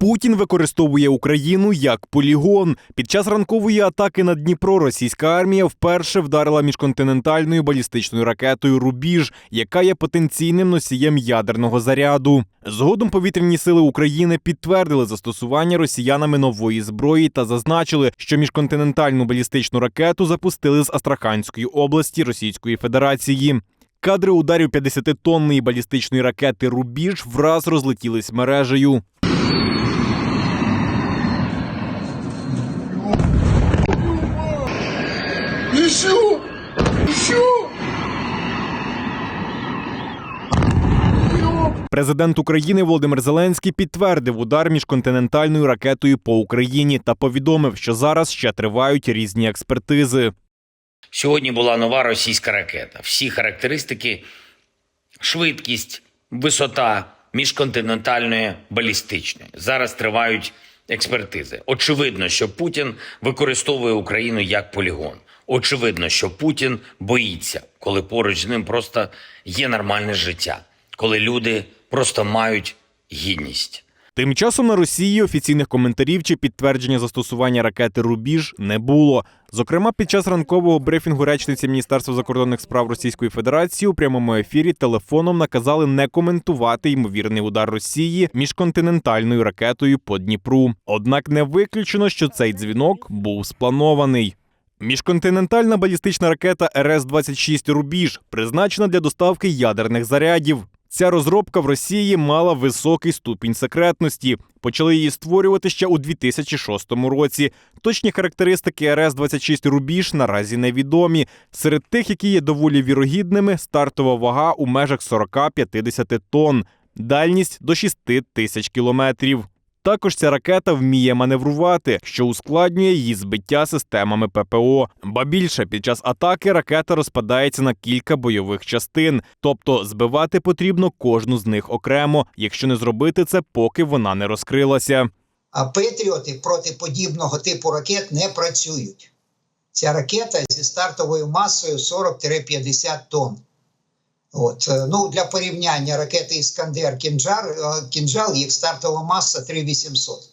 Путін використовує Україну як полігон. Під час ранкової атаки на Дніпро російська армія вперше вдарила міжконтинентальною балістичною ракетою Рубіж, яка є потенційним носієм ядерного заряду. Згодом повітряні сили України підтвердили застосування росіянами нової зброї та зазначили, що міжконтинентальну балістичну ракету запустили з Астраханської області Російської Федерації. Кадри ударів 50-тонної балістичної ракети Рубіж враз розлетілись мережею. Еще! Еще! Президент України Володимир Зеленський підтвердив удар міжконтинентальною ракетою по Україні та повідомив, що зараз ще тривають різні експертизи. Сьогодні була нова російська ракета. Всі характеристики, швидкість, висота міжконтинентальної балістичної. Зараз тривають експертизи. Очевидно, що Путін використовує Україну як полігон. Очевидно, що Путін боїться, коли поруч з ним просто є нормальне життя, коли люди просто мають гідність. Тим часом на Росії офіційних коментарів чи підтвердження застосування ракети Рубіж не було. Зокрема, під час ранкового брифінгу речниці Міністерства закордонних справ Російської Федерації у прямому ефірі телефоном наказали не коментувати ймовірний удар Росії міжконтинентальною ракетою по Дніпру. Однак не виключено, що цей дзвінок був спланований. Міжконтинентальна балістична ракета РС-26 Рубіж призначена для доставки ядерних зарядів. Ця розробка в Росії мала високий ступінь секретності. Почали її створювати ще у 2006 році. Точні характеристики РС-26 Рубіж наразі невідомі. Серед тих, які є доволі вірогідними, стартова вага у межах 40-50 тонн, дальність до 6 тисяч кілометрів. Також ця ракета вміє маневрувати, що ускладнює її збиття системами ППО. Ба більше під час атаки ракета розпадається на кілька бойових частин, тобто збивати потрібно кожну з них окремо, якщо не зробити це, поки вона не розкрилася. А Петріоти проти подібного типу ракет не працюють. Ця ракета зі стартовою масою 40-50 тонн. От. е, Ну, для порівняння ракети Іскандер Кінжар, е, Кінжал, їх стартова маса 3800.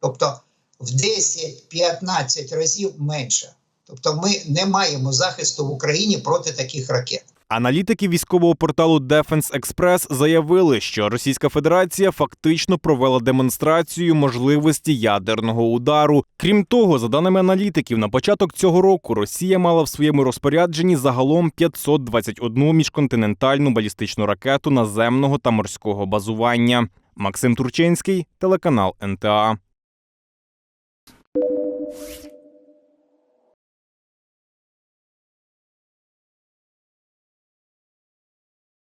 Тобто в 10-15 разів менше. Тобто ми не маємо захисту в Україні проти таких ракет. Аналітики військового порталу Defense Express заявили, що Російська Федерація фактично провела демонстрацію можливості ядерного удару. Крім того, за даними аналітиків, на початок цього року Росія мала в своєму розпорядженні загалом 521 міжконтинентальну балістичну ракету наземного та морського базування. Максим Турчинський, телеканал НТА.